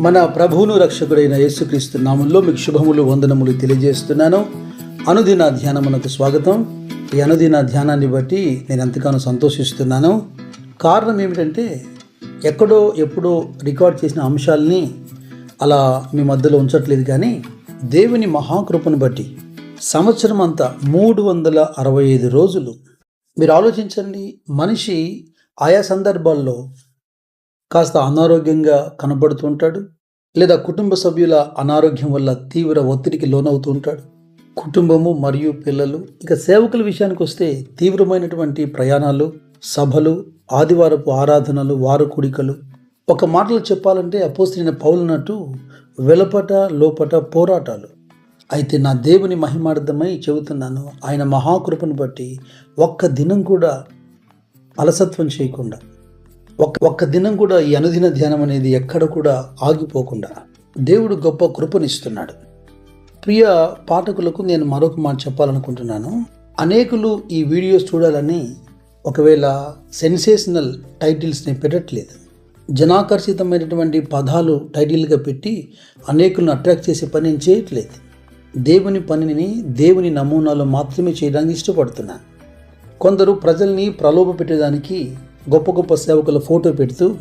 మన ప్రభువును రక్షకుడైన యేసుక్రీస్తు నామంలో మీకు శుభములు వందనములు తెలియజేస్తున్నాను. అనుదిన ధ్యానమునకు స్వాగతం. ఈ అనుదిన ధ్యానాన్ని బట్టి నేను ఎంతగానో సంతోషిస్తున్నాను. కారణం ఏమిటంటే ఎక్కడో ఎప్పుడో రికార్డ్ చేసిన అంశాలని అలా మీ మధ్యలో ఉంచట్లేదు కానీ దేవుని మహాకృపను బట్టి సంవత్సరం అంతా మూడు వందల అరవై ఐదు రోజులు. మీరు ఆలోచించండి మనిషి ఆయా సందర్భాల్లో కాస్త అనారోగ్యంగా కనబడుతూ ఉంటాడు లేదా కుటుంబ సభ్యుల అనారోగ్యం వల్ల తీవ్ర ఒత్తిడికి లోనవుతూ ఉంటాడు. కుటుంబము మరియు పిల్లలు ఇక సేవకుల విషయానికి వస్తే తీవ్రమైనటువంటి ప్రయాణాలు సభలు ఆదివారపు ఆరాధనలు వార కుడికలు. ఒక మాటలో చెప్పాలంటే అపోసిన పౌలనట్టు వెలపట లోపట పోరాటాలు. అయితే నా దేవుని మహిమార్థమై చెబుతున్నాను ఆయన మహాకృపను బట్టి ఒక్క దినం కూడా అలసత్వం చేయకుండా. ఒక్క ఒక్క దినం కూడా ఈ అనుదిన ధ్యానం అనేది ఎక్కడ కూడా ఆగిపోకుండా దేవుడు గొప్ప కృపనిస్తున్నాడు. ప్రియ పాఠకులకు నేను మరొక మాట చెప్పాలనుకుంటున్నాను. అనేకులు ఈ వీడియోస్ చూడాలని ఒకవేళ సెన్సేషనల్ టైటిల్స్ని పెట్టట్లేదు. జనాకర్షితమైనటువంటి పదాలు టైటిల్గా పెట్టి అనేకులను అట్రాక్ట్ చేసే పని నేను చేయట్లేదు. దేవుని పనిని దేవుని నమూనాలో మాత్రమే చేయడానికి ఇష్టపడుతున్నాను. కొందరు ప్రజల్ని ప్రలోభ పెట్టడానికి గొప్ప గొప్ప సేవకుల ఫోటో పెడుతూ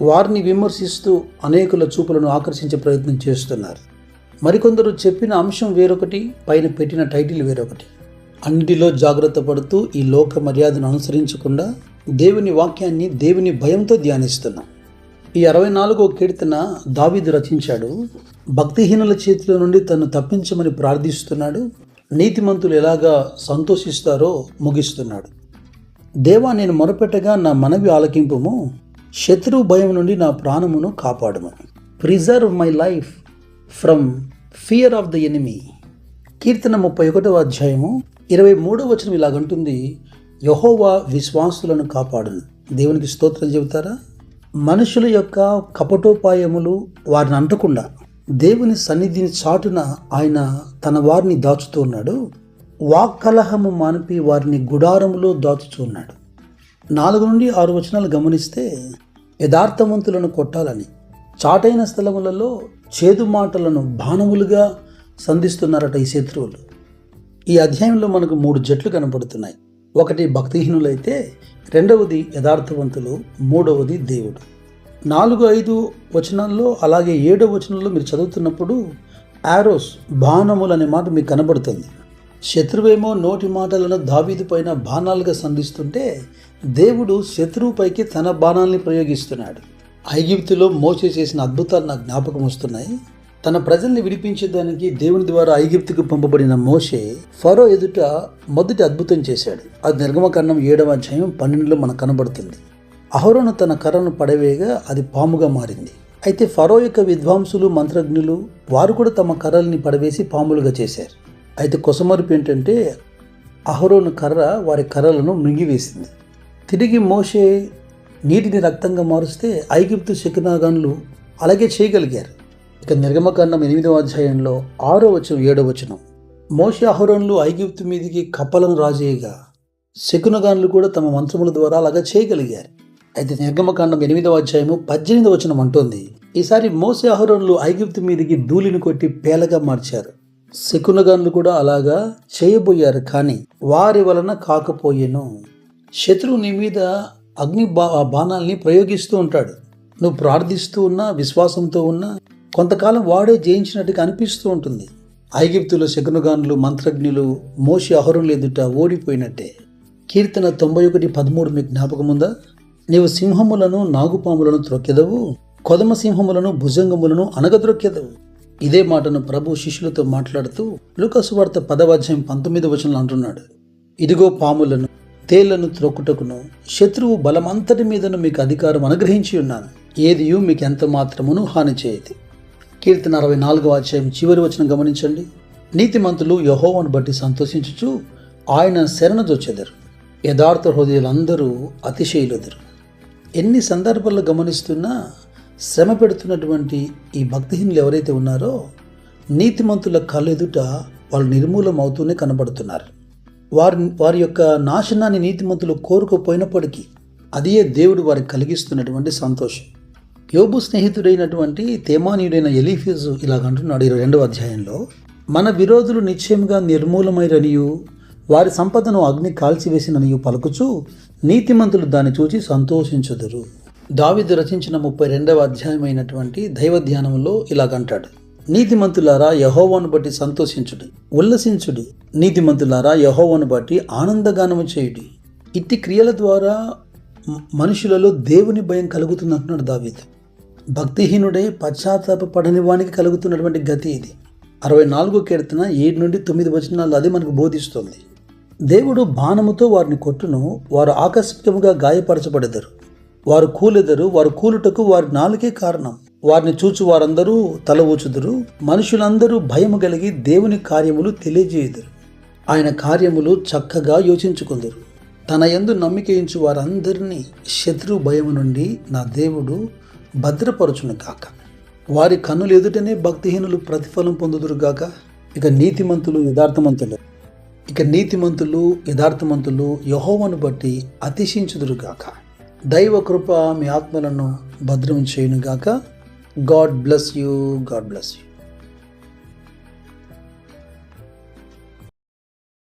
వారిని విమర్శిస్తూ అనేకుల చూపులను ఆకర్షించే ప్రయత్నం చేస్తున్నారు. మరికొందరు చెప్పిన అంశం వేరొకటి పైన పెట్టిన టైటిల్ వేరొకటి. అన్నిటిలో జాగ్రత్త పడుతూ ఈ లోక మర్యాదను అనుసరించకుండా దేవుని వాక్యాన్ని దేవుని భయంతో ధ్యానిస్తున్నాం. ఈ అరవై నాలుగో కీర్తన దావీదు రచించాడు భక్తిహీనుల చేతిలో నుండి తను తప్పించమని ప్రార్థిస్తున్నాడు నీతిమంతులు ఎలాగా సంతోషిస్తారో ముగిస్తున్నాడు. దేవా నేను మొరపెట్టగా నా మనవి ఆలకింపుము. శత్రువు భయం నుండి నా ప్రాణమును కాపాడము. Preserve my life from fear of the enemy కీర్తన ముప్పై ఒకటవ అధ్యాయము ఇరవై మూడవ వచనం ఇలాగంటుంది యహోవా విశ్వాసులను కాపాడును. దేవునికి స్తోత్రం చెబుతారా? మనుషుల యొక్క కపటోపాయములు వారిని అంటకుండా దేవుని సన్నిధిని చాటున ఆయన తన వారిని దాచుతూ ఉన్నాడు. వాక్కలహము మానిపి వారిని గుడారములో దాచుచున్నాడు నాలుగు నుండి ఆరు వచనాలు గమనిస్తే యథార్థవంతులను కొట్టాలని చాటైన స్థలములలో చేదు మాటలను బాణములుగా సంధిస్తున్నారట ఈ శత్రువులు. ఈ అధ్యాయంలో మనకు మూడు జట్లు కనపడుతున్నాయి. ఒకటి భక్తిహీనులైతే రెండవది యథార్థవంతులు మూడవది దేవుడు. నాలుగు ఐదు వచనాల్లో అలాగే ఏడో వచనంలో మీరు చదువుతున్నప్పుడు ఆరోస్ బాణములు అనే మాట మీకు కనబడుతుంది. శత్రువేమో నోటి మాటలను దావీదు పైన బాణాలుగా సంధిస్తుంటే దేవుడు శత్రువుపైకి తన బాణాల్ని ప్రయోగిస్తున్నాడు. ఐగిప్తులో మోసే చేసిన అద్భుతాలు నాకు జ్ఞాపకం వస్తున్నాయి. తన ప్రజల్ని విడిపించేదానికి దేవుని ద్వారా ఐగిప్తుకు పంపబడిన మోషే ఫరో ఎదుట మొదటి అద్భుతం చేశాడు. అది నిర్గమకరణం ఏడవ అధ్యాయం పన్నెండులో మనకు కనబడుతుంది. అహరోను తన కర్రను పడవేయగా అది పాముగా మారింది. అయితే ఫరో యొక్క విద్వాంసులు మంత్రజ్ఞులు వారు కూడా తమ కర్రల్ని పడవేసి పాములుగా చేశారు. అయితే కొసమరుపు ఏంటంటే అహరోను కర్ర వారి కర్రలను మృంగివేసింది. తిరిగి మోషే నీటిని రక్తంగా మారుస్తే ఐగిప్తు శకునాగన్లు అలాగే చేయగలిగారు. ఇక నిర్గమకాండం ఎనిమిదవ అధ్యాయంలో ఆరో వచనం ఏడో వచనం. మోషే అహరోన్లు ఐగిప్తు మీదికి కప్పలను రాజేయగా శకునగాన్లు కూడా తమ మంత్రముల ద్వారా అలాగా చేయగలిగారు. అయితే నిర్గమకాండం ఎనిమిదవ అధ్యాయము పద్దెనిమిదవ వచనం అంటోంది. ఈసారి మోసే అహరోన్లు ఐగిప్తు మీదికి ధూళిని కొట్టి పేలగా మార్చారు. శకునగాన్లు కూడా అలాగా చేయబోయారు కానీ వారి వలన కాకపోయేను. శత్రువు నీ మీద అగ్ని బా బాణాల్ని ప్రయోగిస్తూ ఉంటాడు. నువ్వు ప్రార్థిస్తూ ఉన్నా విశ్వాసంతో ఉన్నా కొంతకాలం వాడే జయించినట్టుగా అనిపిస్తూ ఉంటుంది. ఐగిప్తులో శకునగాన్లు మంత్రజ్ఞులు మోసి అహరులు ఎదుట ఓడిపోయినట్టే. కీర్తన తొంభై ఒకటి పదమూడు మీకు జ్ఞాపకముందా? నీవు సింహములను నాగుపాములను త్రొక్కెదవు కొదమ సింహములను భుజంగములను అనగద్రొక్కెదవు ఇదే మాటను ప్రభు శిష్యులతో మాట్లాడుతూ లూకసు వార్త పదవాధ్యాయం పంతొమ్మిది వచనంలో అంటున్నాడు. ఇదిగో పాములను తేళ్ళను త్రొక్కుటకును శత్రువు బలమంతటి మీదను మీకు అధికారం అనుగ్రహించి ఉన్నాను. ఏదియు మీకు ఎంత మాత్రమును హాని చేయదు. కీర్తన అరవై నాలుగవ అధ్యాయం చివరి వచనం గమనించండి. నీతిమంతులు యహోవను బట్టి సంతోషించుచు ఆయన శరణజొచ్చెదరు యథార్థ హృదయులందరూ అతిశయులెదరు. ఎన్ని సందర్భాల్లో గమనిస్తున్నా శ్రమ పెడుతున్నటువంటి ఈ భక్తిహీనులు ఎవరైతే ఉన్నారో నీతిమంతుల కళ్ళెదుట వాళ్ళు నిర్మూలం అవుతూనే కనబడుతున్నారు. వారి వారి యొక్క నాశనాన్ని నీతిమంతులు కోరుకుపోయినప్పటికీ అదే దేవుడు వారికి కలిగిస్తున్నటువంటి సంతోషం. యోబు స్నేహితుడైనటువంటి తేమానీయుడైన ఎలీఫీజు ఇలాగంటున్నాడు ఇరవై రెండవ అధ్యాయంలో మన విరోధులు నిశ్చయంగా నిర్మూలమైరనియు వారి సంపదను అగ్ని కాల్చివేసిననియు పలుకుచు నీతిమంతులు దాన్ని చూచి సంతోషించుదురు. దావిదు రచించిన ముప్పై రెండవ అధ్యాయమైనటువంటి దైవ ధ్యానంలో ఇలాగంటాడు. నీతిమంతులారా యహోవాను బట్టి సంతోషించుడు. ఉల్లసించుడు. నీతిమంతులారా యహోవాను బట్టి ఆనందగానము చేయుడి. ఇట్టి క్రియల ద్వారా మనుషులలో దేవుని భయం కలుగుతుంది అంటున్నాడు భక్తిహీనుడే భక్తిహీనుడై పశ్చాత్తాపడని వానికి కలుగుతున్నటువంటి గతి ఇది. అరవై నాలుగో కీర్తన ఏడు నుండి తొమ్మిది వచనాలు అది మనకు బోధిస్తుంది. దేవుడు బాణముతో వారిని కొట్టును వారు ఆకస్మికముగా గాయపరచబడెదరు. వారు కూలెదరు వారు కూలుటకు వారి నాలుకే కారణం. వారిని చూచి వారందరూ తల ఊచుదురు. మనుషులందరూ భయము కలిగి దేవుని కార్యములు తెలియజేయుదురు. ఆయన కార్యములు చక్కగా యోచించుకుందరు. తన యందు నమ్మికయించు వారందరినీ శత్రు భయము నుండి నా దేవుడు భద్రపరచును కాక వారి కన్నులు ఎదుటనే భక్తిహీనులు ప్రతిఫలం పొందుదురు గాక. ఇక నీతిమంతులు యథార్థమంతులు. ఇక నీతిమంతులు యథార్థమంతులు యహోవను బట్టి అతిశించుదురు గాక. దైవ కృప మీ ఆత్మలను భద్రం చేయను గాక God bless you. God bless you.